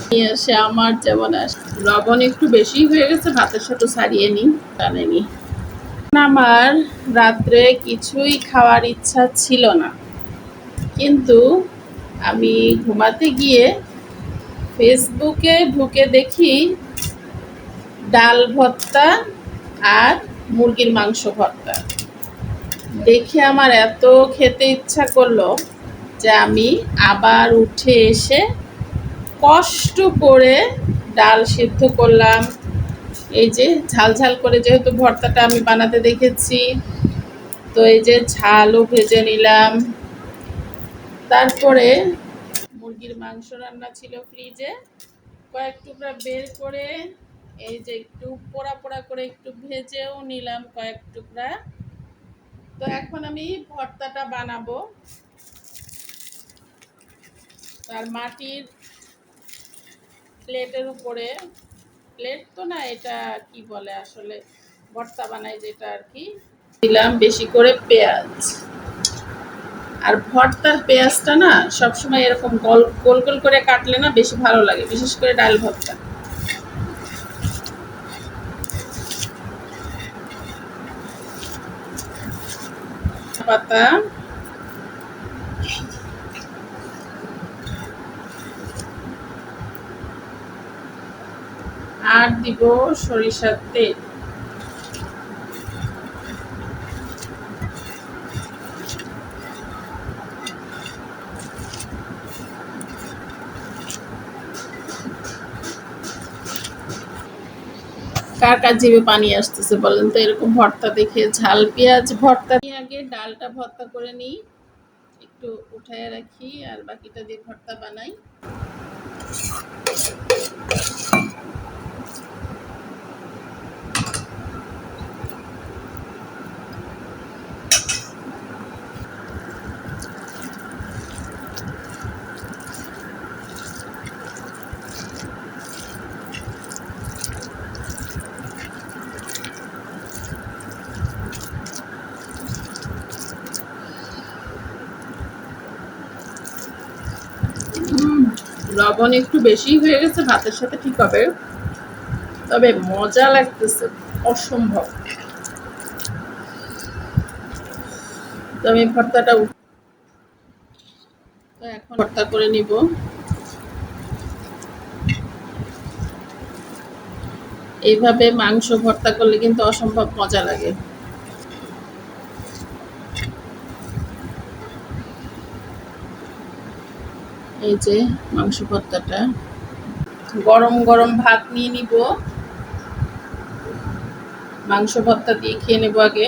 নিয়ে এসে আমার যেমন লবণ একটু বেশি হয়ে গেছে, ভাতের সাথে সারিয়ে নিই টানেনি আমার রাত্রে কিছুই খাওয়ার ইচ্ছা ছিল না। কিন্তু আমি ঘুমাতে গিয়ে ফেসবুকে ঢুকে দেখি ডাল ভর্তা আর মুরগির মাংস ভর্তা। দেখে আমার এত খেতে ইচ্ছা করল যে আমি আবার উঠে এসে কষ্ট করে ডাল সিদ্ধ করলাম। এই যে ঝাল ঝাল করে যেহেতু ভর্তাটা আমি বানাতে দেখেছি, তো এই যে ঝালও ভেজে নিলাম। তারপরে মুরগির মাংস রান্না ছিল ফ্রিজে। কয়েক টুকরা বের করে এই যে একটু পোড়া পোড়া করে একটু ভেজেও নিলাম কয়েক টুকরা। তো এখন আমি ভর্তাটা বানাবো। আর মাটির প্লেটের উপরে, প্লেট তো না এটা কি বলে আসলে, ভর্তা বানাই যেটা আর কি, দিলাম বেশি করে পেঁয়াজ। আর ভর্তার পেঁয়াজটা না সবসময় এরকম গোল গোল গোল করে কাটলে না বেশি ভালো লাগে, বিশেষ করে ডাল ভর্তা। পাতা আর দিব সরিষার তেল। কার কার জিভে পানি আসতেছে বলেন তো? এরকম ভর্তা দেখে ঝাল, পেঁয়াজ ভর্তা দিয়ে আগে ডালটা ভর্তা করে নিই। একটু উঠায় রাখি আর বাকিটা দিয়ে ভর্তা বানাই। লবণ একটু বেশি হয়ে গেছে, ভাতের সাথে ঠিক হবে। তবে মজা লাগতেছে, অসম্ভব। তো আমি ভর্তাটা তো এখন ভর্তা করে নিব। এইভাবে মাংস ভর্তা করলে কিন্তু অসম্ভব মজা লাগে। এই যে মাংস ভর্তাটা গরম গরম ভাত নিয়ে নিব। মাংস ভর্তা দিয়ে খেয়ে নেব আগে।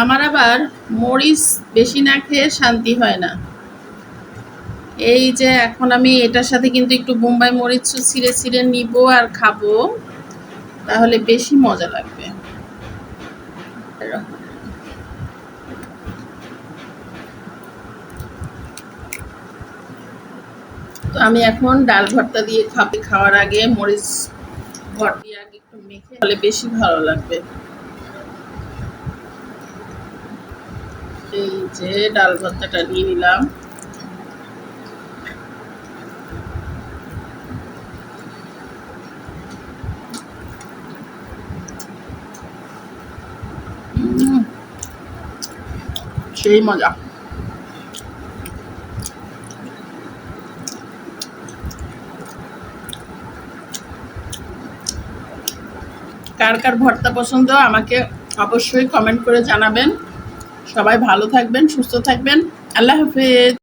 আমার আবার মরিচ বেশি না খেয়ে শান্তি হয় না। এই যে এখন আমি এটার সাথে কিন্তু একটু বোম্বাই মরিচ ছিঁড়ে ছিঁড়ে নিব আর খাব। তাহলে বেশি মজা লাগবে। তো আমি এখন ডাল ভর্তা দিয়ে খাবে খাওয়ার আগে মরিচ ভর দিয়ে আগে একটু মেখে তাহলে বেশি ভালো লাগবে। এই যে ডাল ভর্তাটা নিয়ে নিলাম সেই মজা। কার কার ভর্তা পছন্দ আমাকে অবশ্যই কমেন্ট করে জানাবেন। সবাই ভালো থাকবেন, সুস্থ থাকবেন। আল্লাহ হাফেজ।